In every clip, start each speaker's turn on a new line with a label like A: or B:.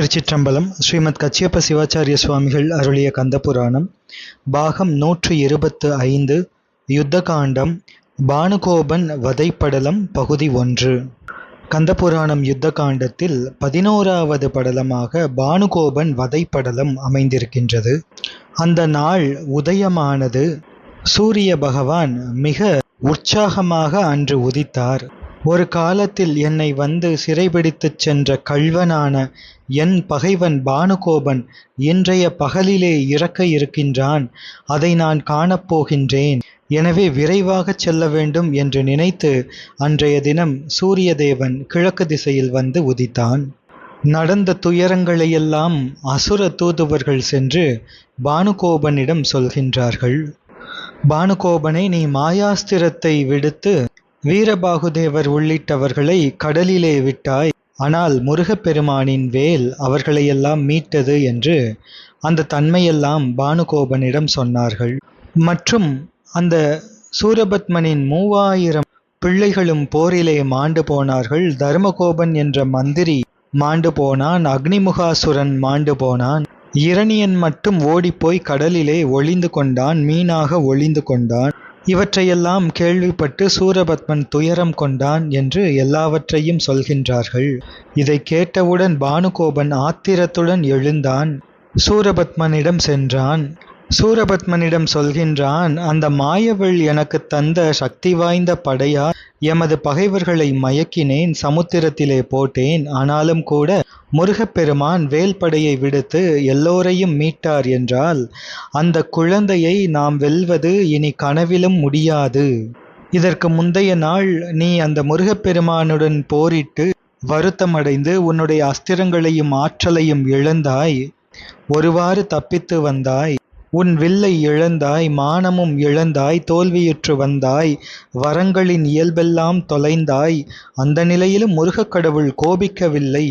A: திருச்சிற்றம்பலம் ஸ்ரீமத் கச்சியப்ப சிவாச்சாரிய சுவாமிகள் அருளிய கந்தபுராணம் பாகம் நூற்று இருபத்து ஐந்து யுத்தகாண்டம் பானுகோபன் வதைப்படலம் பகுதி ஒன்று. கந்தபுராணம் யுத்த காண்டத்தில் பதினோராவது படலமாக பானுகோபன் வதைப்படலம் அமைந்திருக்கின்றது. அந்த நாள் உதயமானது. சூரிய பகவான் மிக உற்சாகமாக அன்று உதித்தார். ஒரு காலத்தில் என்னை வந்து சிறைபிடித்துச் சென்ற கள்வனான என் பகைவன் பானுகோபன் இன்றைய பகலிலே இறக்க இருக்கின்றான். அதை நான் காணப்போகின்றேன் எனவே விரைவாகச் செல்ல வேண்டும் என்று நினைத்து அன்றைய தினம் சூரியதேவன் கிழக்கு திசையில் வந்து உதித்தான். நடந்த துயரங்களையெல்லாம் அசுர தூதுவர்கள் சென்று பானுகோபனிடம் சொல்கின்றார்கள். பானுகோபனை நீ மாயாஸ்திரத்தை விடுத்து வீரபாகுதேவர் உள்ளிட்டவர்களை கடலிலே விட்டாய். ஆனால் முருகப்பெருமானின் வேல் அவர்களையெல்லாம் மீட்டது என்று அந்த தன்மையெல்லாம் பானுகோபனிடம் சொன்னார்கள். மற்றும் அந்த சூரபத்மனின் மூவாயிரம் பிள்ளைகளும் போரிலே மாண்டு போனார்கள். தர்மகோபன் என்ற மந்திரி மாண்டு போனான். அக்னிமுகாசுரன் மாண்டு போனான். இரணியன் மட்டும் ஓடிப்போய் கடலிலே ஒளிந்து கொண்டான். மீனாக ஒளிந்து கொண்டான். இவற்றையெல்லாம் கேள்விப்பட்டு சூரபத்மன் துயரம் கொண்டான் என்று எல்லாவற்றையும் சொல்கின்றார்கள். இதை கேட்டவுடன் பானுகோபன் ஆத்திரத்துடன் எழுந்தான். சூரபத்மனிடம் சென்றான். சூரபத்மனிடம் சொல்கின்றான் அந்த மாயவள் எனக்கு தந்த சக்தி வாய்ந்த படையா எமது பகைவர்களை மயக்கினேன் சமுத்திரத்திலே போட்டேன். ஆனாலும் கூட முருகப்பெருமான் வேல்படையை விடுத்து எல்லோரையும் மீட்டார் என்றால் அந்த குழந்தையை நாம் வெல்வது இனி கனவிலும் முடியாது. இதற்கு முந்தைய நாள் நீ அந்த முருகப்பெருமானுடன் போரிட்டு வருத்தமடைந்து உன்னுடைய அஸ்திரங்களையும் ஆற்றலையும் இழந்தாய். ஒருவாறு தப்பித்து வந்தாய். உன் வில்லை இழந்தாய். மானமும் இழந்தாய். தோல்வியுற்று வந்தாய். வரங்களின் இயல்பெல்லாம் தொலைந்தாய். அந்த நிலையிலும் முருகக் கடவுள் கோபிக்கவில்லை.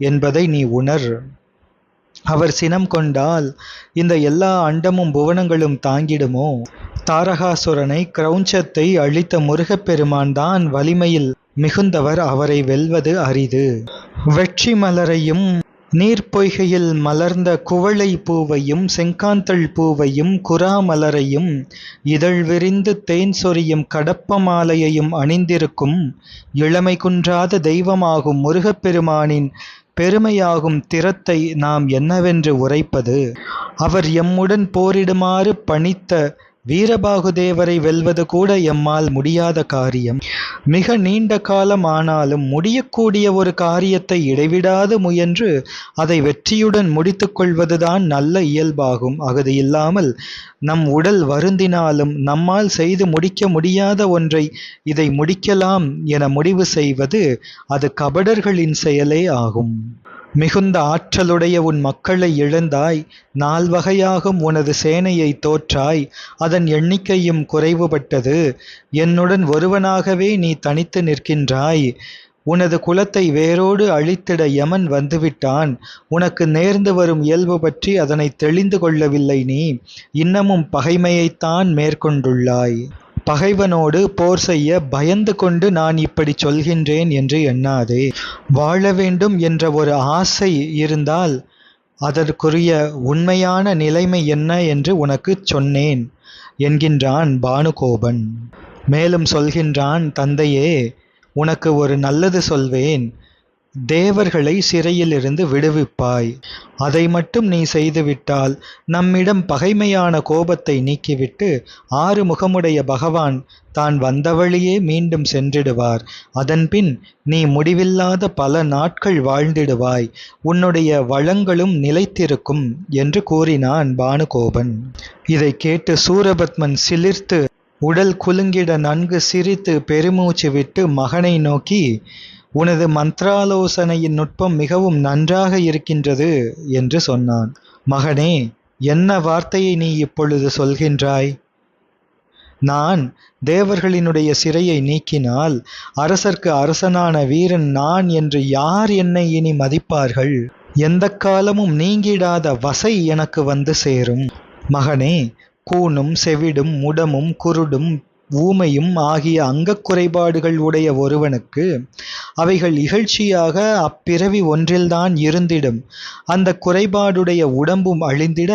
A: என்பதை நீ உணர். அவர் சினம் கொண்டால் இந்த எல்லா அண்டமும் புவனங்களும் தாங்கிடுமோ? தாரகாசுரனை கிரௌஞ்சத்தை அழித்த முருகப்பெருமான் தான் வலிமையில் மிகுந்தவர் அவரை வெல்வது அரிது. வெற்றி மலரையும் நீர்ப்பொய்கையில் மலர்ந்த குவளை பூவையும் செங்காந்தள் பூவையும் குரா மலரையும் இதழ் விரிந்து தேன் சொரியும் கடப்ப மாலையையும் அணிந்திருக்கும் இளமை குன்றாத தெய்வமாகும் முருகப்பெருமானின் பெருமையாகும் திறத்தை நாம் என்னவென்று உரைப்பது? அவர் எம்முடன் போரிடுமாறு பணித்த வீரபாகுதேவரை வெல்வது கூட எம்மால் முடியாத காரியம். மிக நீண்ட காலம் ஆனாலும் முடியக்கூடிய ஒரு காரியத்தை இடைவிடாது முயன்று அதை வெற்றியுடன் முடித்து கொள்வதுதான் நல்ல இயல்பாகும். அது இல்லாமல் நம் உடல் வருந்தினாலும் நம்மால் செய்து முடிக்க முடியாத ஒன்றை இதை முடிக்கலாம் என முடிவு செய்வது அது கபடர்களின் செயலே ஆகும். மிகுந்த ஆற்றலுடைய உன் மக்களை இழந்தாய். நால்வகையாகும் உனது சேனையை தோற்றாய். அதன் எண்ணிக்கையும் குறைவுபட்டது. என்னுடன் ஒருவனாகவே நீ தனித்து நிற்கின்றாய். உனது குலத்தை வேரோடு அழித்திட யமன் வந்துவிட்டான். உனக்கு நேர்ந்து வரும் இயல்பு பற்றி அதனை தெளிந்து கொள்ளவில்லை நீ. இன்னமும் பகைமையைத்தான் மேற்கொண்டுள்ளாய். பகைவனோடு போர் செய்ய பயந்து கொண்டு நான் இப்படி சொல்கின்றேன் என்று எண்ணாதே. வாழ வேண்டும் என்ற ஒரு ஆசை இருந்தால் அதற்குரிய உண்மையான நிலைமை என்ன என்று உனக்கு சொன்னேன் என்கின்றான் பானுகோபன். மேலும் சொல்கின்றான் தந்தையே உனக்கு ஒரு நல்லது சொல்வேன். தேவர்களை சிறையிலிருந்து விடுவிப்பாய். அதை மட்டும் நீ செய்துவிட்டால் நம்மிடம் பகைமையான கோபத்தை நீக்கிவிட்டு ஆறு முகமுடைய பகவான் தான் வந்த வழியே மீண்டும் சென்றிடுவார். அதன்பின் நீ முடிவில்லாத பல நாட்கள் வாழ்ந்திடுவாய். உன்னுடைய வளங்களும் நிலைத்திருக்கும் என்று கூறினான் பானுகோபன். இதை கேட்டு சூரபத்மன் சிலிர்த்து உடல் குலுங்கிட நன்கு சிரித்து பெருமூச்சு விட்டு மகனை நோக்கி உனது மந்திராலோசனையின் நுட்பம் மிகவும் நன்றாக இருக்கின்றது என்று சொன்னான். மகனே என்ன வார்த்தையை நீ இப்பொழுது சொல்கின்றாய்? நான் தேவர்களினுடைய சிறையை நீக்கினால் அரசர்க்கு அரசனான வீரன் நான் என்று யார் என்னை இனி மதிப்பார்கள்? எந்த காலமும் நீங்கிடாத வசை எனக்கு வந்து சேரும். மகனே கூனும் செவிடும் முடமும் குருடும் ஊமையும் ஆகிய அங்கக் குறைபாடுகள் உடைய ஒருவனுக்கு அவைகள் இகழ்ச்சியாக அப்பிறவி ஒன்றில்தான் இருந்திடும். அந்த குறைபாடுடைய உடம்பும் அழிந்திட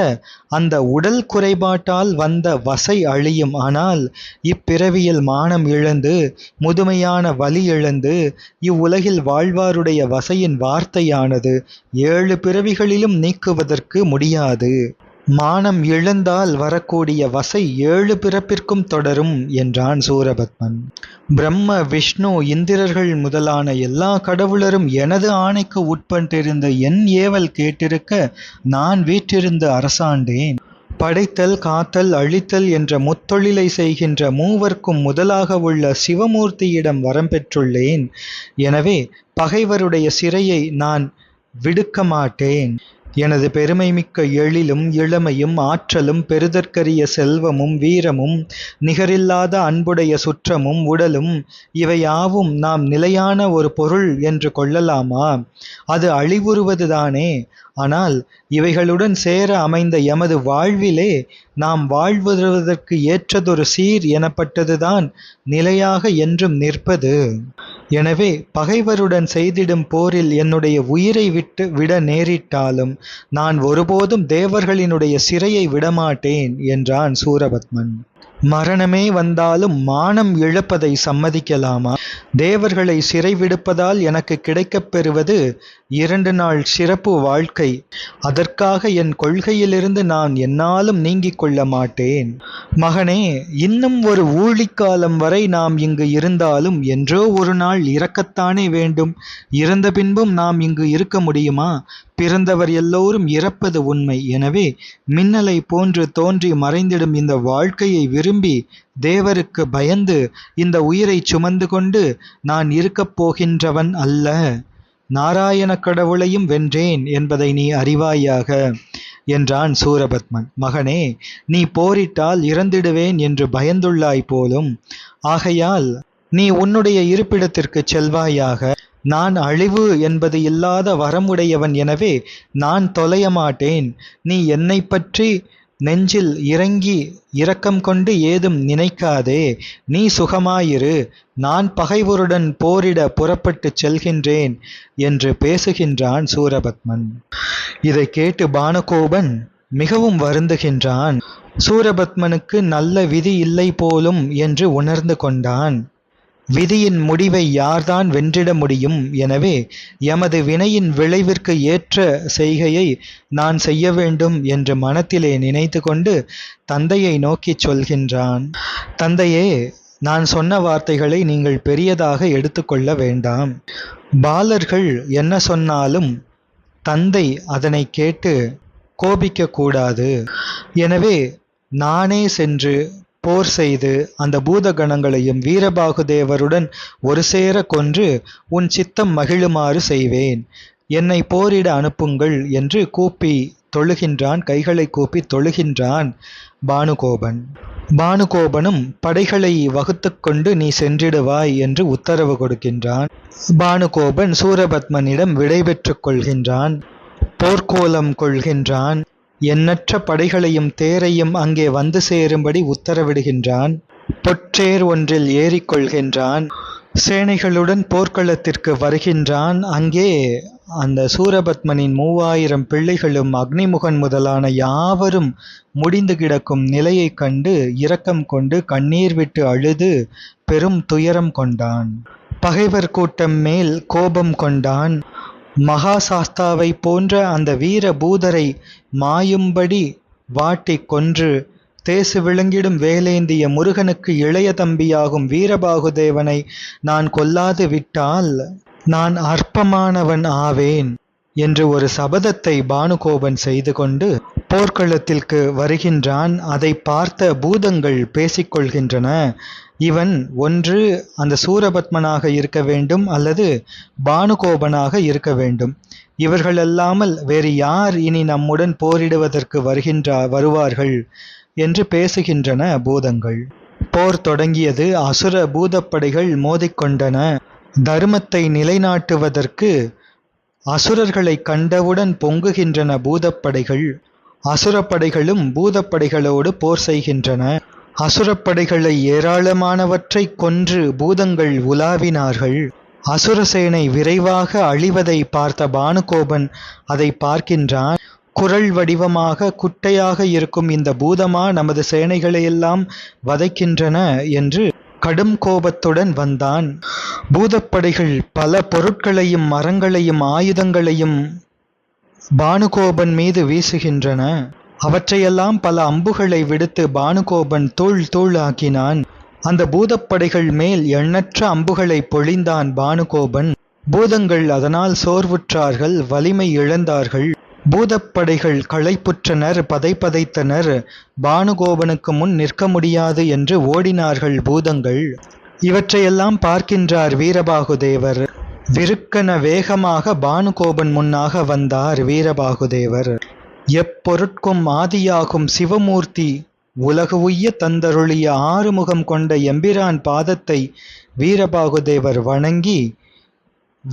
A: அந்த உடல் குறைபாட்டால் வந்த வசை அழியும். ஆனால் இப்பிறவியில் மானம் இழந்து முதுமையான வலி இழந்து இவ்வுலகில் வாழ்வாருடைய வசையின் வார்த்தையானது ஏழு பிறவிகளிலும் நீக்குவதற்கு முடியாது. மானம் இழந்தால் வரக்கூடிய வசை ஏழு பிறப்பிற்கும் தொடரும் என்றான் சூரபத்மன். பிரம்ம விஷ்ணு இந்திரர்கள் முதலான எல்லா கடவுளரும் எனது ஆணைக்கு உட்பட்டிருந்த என் ஏவல் கேட்டிருக்க நான் வீற்றிருந்து அரசாண்டேன். படைத்தல் காத்தல் அழித்தல் என்ற முத்தொழிலை செய்கின்ற மூவர்க்கும் முதலாக உள்ள சிவமூர்த்தியிடம் வரம் பெற்றுள்ளேன். எனவே பகைவருடைய சிறையை நான் விடுக்க மாட்டேன் எனது பெருமைமிக்க எழிலும் இளமையும் ஆற்றலும் பெறுதற்கரிய செல்வமும் வீரமும் நிகரில்லாத அன்புடைய சுற்றமும் உடலும் இவையாவும் நாம் நிலையான ஒரு பொருள் என்று கொள்ளலாமா? அது அழிவுறுவதுதானே? ஆனால் இவைகளுடன் சேர அமைந்த எமது வாழ்விலே நாம் வாழ்வதற்கு ஏற்றதொரு சீர் எனப்பட்டதுதான் நிலையாக என்றும் நிற்பது. எனவே பகைவருடன் செய்திடும் போரில் என்னுடைய உயிரை விட்டு விட நேரிட்டாலும் நான் ஒருபோதும் தேவர்களினுடைய சிறையை விடமாட்டேன் என்றான் சூரபத்மன். மரணமே வந்தாலும் மானம் இழப்பதை சம்மதிக்கலாமா? தேவர்களை சிறை விடுப்பதால் எனக்கு கிடைக்கப் பெறுவது இரண்டு நாள் சிறப்பு வாழ்க்கை. அதற்காக என் கொள்கையிலிருந்து நான் என்னாலும் நீங்கிக் கொள்ள மாட்டேன். மகனே இன்னும் ஒரு ஊழிக்காலம் வரை நாம் இங்கு இருந்தாலும் என்றோ ஒரு நாள் இறக்கத்தானே வேண்டும். இறந்த பின்பும் நாம் இங்கு இருக்க முடியுமா? பிறந்தவர் எல்லோரும் இறப்பது உண்மை. எனவே மின்னலை போன்று தோன்றி மறைந்திடும் இந்த வாழ்க்கையை விரும்பி தேவருக்கு பயந்து இந்த உயிரை சுமந்து கொண்டு நான் இருக்கப் போகின்றவன் அல்ல. நாராயண கடவுளையும் வென்றேன் என்பதை நீ அறிவாயாக என்றான் சூரபத்மன். மகனே நீ போரிட்டால் இறந்திடுவேன் என்று பயந்துள்ளாய் போலும். ஆகையால் நீ உன்னுடைய இருப்பிடத்திற்கு செல்வாயாக. நான் அழிவு என்பது இல்லாத வரமுடையவன் எனவே நான் தொலைய மாட்டேன் நீ என்னை பற்றி நெஞ்சில் இறங்கி இரக்கம் கொண்டு ஏதும் நினைக்காதே நீ சுகமாயிரு நான் பகைவருடன் போரிட புறப்பட்டுச் செல்கின்றேன் என்று பேசுகின்றான் சூரபத்மன். இதை கேட்டு பானகோபன் மிகவும் வருந்துகின்றான். சூரபத்மனுக்கு நல்ல விதி இல்லை போலும் என்று உணர்ந்து கொண்டான். விதியின் முடிவை யார்தான் வென்றிட முடியும்? எனவே எமது வினையின் விளைவிற்கு ஏற்ற செய்கையை நான் செய்ய வேண்டும் என்று மனத்திலே நினைத்து கொண்டு தந்தையை நோக்கிச் சொல்கின்றான். தந்தையே நான் சொன்ன வார்த்தைகளை நீங்கள் பெரியதாக எடுத்துக்கொள்ள வேண்டாம். பாலர்கள் என்ன சொன்னாலும் தந்தை அதனை கேட்டு கோபிக்க கூடாது எனவே நானே சென்று போர் செய்து அந்த பூதகணங்களையும் வீரபாகுதேவருடன் ஒரு சேர கொன்று உன் சித்தம் மகிழுமாறு செய்வேன். என்னை போரிட அனுப்புங்கள் என்று கூப்பி தொழுகின்றான் கைகளை கூப்பி தொழுகின்றான் பானுகோபன். பானுகோபனும் படைகளை வகுத்து கொண்டு நீ சென்றிடுவாய் என்று உத்தரவு கொடுக்கின்றான். பானுகோபன் சூரபத்மனிடம் விடைபெற்றுக் கொள்கின்றான் போர்க்கோலம் கொள்கின்றான். எண்ணற்ற படைகளையும் தேரையும் அங்கே வந்து சேரும்படி உத்தரவிடுகின்றான். பொற்றேர் ஒன்றில் ஏறிக்கொள்கின்றான். சேனைகளுடன் போர்க்களத்திற்கு வருகின்றான். அங்கே அந்த சூரபத்மனின் மூவாயிரம் பிள்ளைகளும் அக்னிமுகன் முதலான யாவரும் முடிந்து கிடக்கும் நிலையைக் கண்டு இரக்கம் கொண்டு கண்ணீர் விட்டு அழுது பெரும் துயரம் கொண்டான். பகைவர் கூட்டம் மேல் கோபம் கொண்டான். மகாசாஸ்தாவை போன்ற அந்த வீர பூதரை மாயும்படி வாட்டிக் கொன்று தேசு விளங்கிடும் வேலேந்திய முருகனுக்கு இளைய தம்பியாகும் வீரபாகுதேவனை நான் கொல்லாது விட்டால் நான் அற்பமானவன் ஆவேன் என்று ஒரு சபதத்தை பானுகோபன் செய்து கொண்டு போர்க்களத்திற்கு வருகின்றான். அதை பார்த்த பூதங்கள் பேசிக்கொள்கின்றன இவன் ஒன்று அந்த சூரபத்மனாக இருக்க வேண்டும் அல்லது பானுகோபனாக இருக்க வேண்டும். இவர்கள் அல்லாமல் வேறு யார் இனி நம்முடன் போரிடுவதற்கு வருகின்ற வருவார்கள் என்று பேசுகின்றன பூதங்கள். போர் தொடங்கியது அசுர பூதப்படைகள் மோதிக்கொண்டன. தர்மத்தை நிலைநாட்டுவதற்கு அசுரர்களை கண்டவுடன் பொங்குகின்றன பூதப்படைகள். அசுரப்படைகளும் பூதப்படைகளோடு போர் செய்கின்றன. அசுரப்படைகளை ஏராளமானவற்றைக் கொன்று பூதங்கள் உலாவினார்கள். அசுரசேனை விரைவாக அழிவதை பார்த்த பானுகோபன் அதை பார்க்கின்றான். குரல் வடிவமாக குட்டையாக இருக்கும் இந்த பூதமா நமது சேனைகளையெல்லாம் வதைக்கின்றன என்று கடும் கோபத்துடன் வந்தான். பூதப்படைகள் பல பொருட்களையும் மரங்களையும் ஆயுதங்களையும் பானுகோபன் மீது வீசுகின்றன. அவற்றையெல்லாம் பல அம்புகளை விடுத்து பானுகோபன் தூள் தூள் ஆக்கினான். அந்த பூதப்படைகள் மேல் எண்ணற்ற அம்புகளை பொழிந்தான் பானுகோபன். பூதங்கள் அதனால் சோர்வுற்றார்கள் வலிமை இழந்தார்கள். பூதப்படைகள் களைப்புற்றனர் பதைப்பதைத்தனர் பானுகோபனுக்கு முன் நிற்க முடியாது என்று ஓடினார்கள் பூதங்கள். இவற்றையெல்லாம் பார்க்கின்றார் வீரபாகுதேவர். விருக்கன வேகமாக பானுகோபன் முன்னாக வந்தார் வீரபாகுதேவர். எப்பொருட்கும் ஆதியாகும் சிவமூர்த்தி உலக உய்ய தந்தருளிய ஆறுமுகம் கொண்ட எம்பிரான் பாதத்தை வீரபாகுதேவர் வணங்கி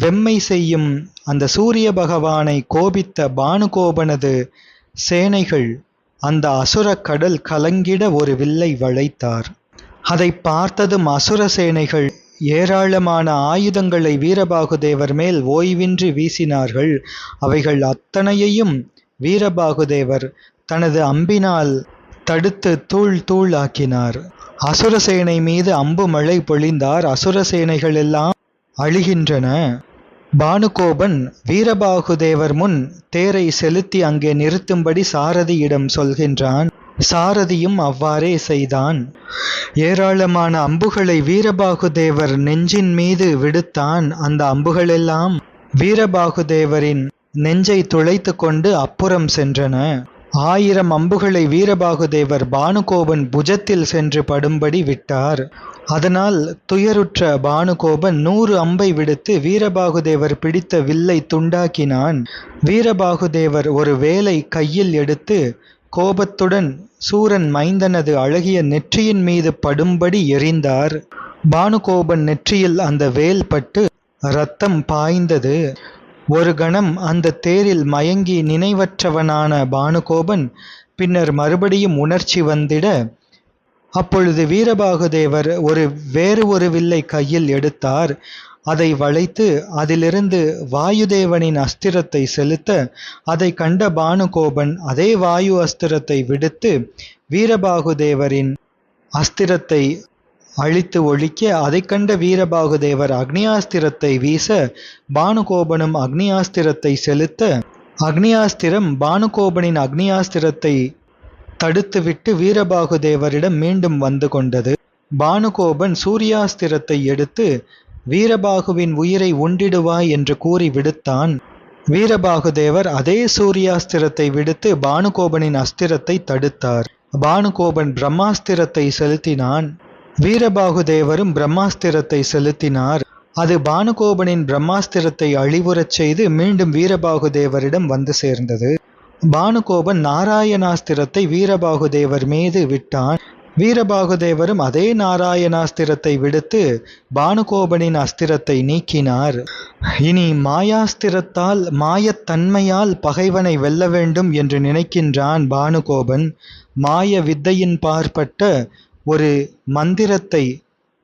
A: வெம்மை செய்யும் அந்த சூரிய பகவானை கோபித்த பானுகோபனது சேனைகள் அந்த அசுர கடல் கலங்கிட ஒரு வில்லை வளைத்தார். அதை பார்த்ததும் அசுர சேனைகள் ஏராளமான ஆயுதங்களை வீரபாகுதேவர் மேல் ஓய்வின்றி வீசினார்கள். அவைகள் அத்தனையையும் வீரபாகுதேவர் தனது அம்பினால் தடுத்து தூள் தூள் ஆக்கினார். அசுரசேனை மீது அம்பு மழை பொழிந்தார். அசுரசேனைகள் எல்லாம் அழிகின்றன. பானுகோபன் வீரபாகுதேவர் முன் தேரை செலுத்தி அங்கே நிறுத்தும்படி சாரதியிடம் சொல்கின்றான். சாரதியும் அவ்வாறே செய்தான். ஏராளமான அம்புகளை வீரபாகுதேவர் நெஞ்சின் மீது விடுத்தான். அந்த அம்புகளெல்லாம் வீரபாகுதேவரின் நெஞ்சை துளைத்து கொண்டு அப்புறம் சென்றன. ஆயிரம் அம்புகளை வீரபாகுதேவர் பானுகோபன் புஜத்தில் சென்று படும்படி விட்டார். அதனால் துயருற்ற பானுகோபன் நூறு அம்பை விடுத்து வீரபாகுதேவர் பிடித்த வில்லை துண்டாக்கினான். வீரபாகுதேவர் ஒரு வேலை கையில் எடுத்து கோபத்துடன் சூரன் மைந்தனது அழகிய நெற்றியின் மீது படும்படி எறிந்தார். பானுகோபன் நெற்றியில் அந்த வேல் பட்டு ரத்தம் பாய்ந்தது. ஒரு கணம் அந்த தேரில் மயங்கி நினைவற்றவனான பானுகோபன் பின்னர் மறுபடியும் உணர்ச்சி வந்திட அப்பொழுது வீரபாகுதேவர் ஒரு வேறு ஒரு வில்லை கையில் எடுத்தார். அதை வளைத்து அதிலிருந்து வாயுதேவனின் அஸ்திரத்தை செலுத்த அதை கண்ட பானுகோபன் அதே வாயு அஸ்திரத்தை விடுத்து வீரபாகுதேவரின் அஸ்திரத்தை அழித்து ஒழிக்க அதை கண்ட வீரபாகுதேவர் அக்னியாஸ்திரத்தை வீச பானுகோபனும் அக்னியாஸ்திரத்தை செலுத்த அக்னியாஸ்திரம் பானுகோபனின் அக்னியாஸ்திரத்தை தடுத்துவிட்டு வீரபாகுதேவரிடம் மீண்டும் வந்து கொண்டது. பானுகோபன் சூர்யாஸ்திரத்தை எடுத்து வீரபாகுவின் உயிரை உண்டிடுவாய் என்று கூறி விடுத்தான். வீரபாகுதேவர் அதே சூர்யாஸ்திரத்தை விடுத்து பானுகோபனின் அஸ்திரத்தை தடுத்தார். பானுகோபன் பிரம்மாஸ்திரத்தை செலுத்தினான். வீரபாகுதேவரும் பிரம்மாஸ்திரத்தை செலுத்தினார். அது பானுகோபனின் பிரம்மாஸ்திரத்தை அழிவுறச் செய்து மீண்டும் வீரபாகுதேவரிடம் வந்து சேர்ந்தது. பானுகோபன் நாராயணாஸ்திரத்தை வீரபாகுதேவர் மீது விட்டான். வீரபாகுதேவரும் அதே நாராயணாஸ்திரத்தை விடுத்து பானுகோபனின் அஸ்திரத்தை நீக்கினார். இனி மாயாஸ்திரத்தால் மாயத்தன்மையால் பகைவனை வெல்ல வேண்டும் என்று நினைக்கின்றான் பானுகோபன். மாய வித்தையின் பார்ப்பட்ட ஒரு மந்திரத்தை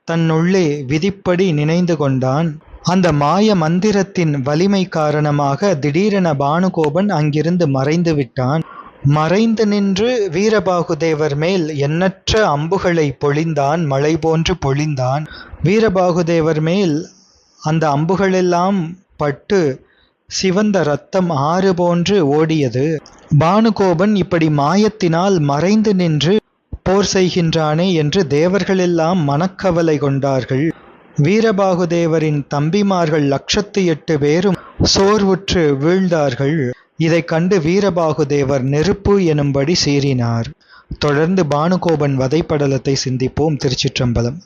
A: தன்னுள்ளே விதிப்படி நினைந்து கொண்டான். அந்த மாய மந்திரத்தின் வலிமை காரணமாக திடீரென பானுகோபன் அங்கிருந்து மறைந்து விட்டான். மறைந்து நின்று வீரபாகுதேவர் மேல் எண்ணற்ற அம்புகளை பொழிந்தான் மழை போன்று பொழிந்தான். வீரபாகுதேவர் மேல் அந்த அம்புகளெல்லாம் பட்டு சிவந்த ரத்தம் ஆறு போன்று ஓடியது. பானுகோபன் இப்படி மாயத்தினால் மறைந்து நின்று போர் செய்கின்றானே என்று தேவர்களெல்லாம் மனக்கவலை கொண்டார்கள். வீரபாகுதேவரின் தம்பிமார்கள் லட்சத்து எட்டு பேரும் சோர்வுற்று வீழ்ந்தார்கள். இதைக் கண்டு வீரபாகுதேவர் நெருப்பு எனும்படி சீறினார். தொடர்ந்து பானுகோபன் வதைப்படலத்தை சிந்திப்போம் திருச்சிற்றம்பலம்.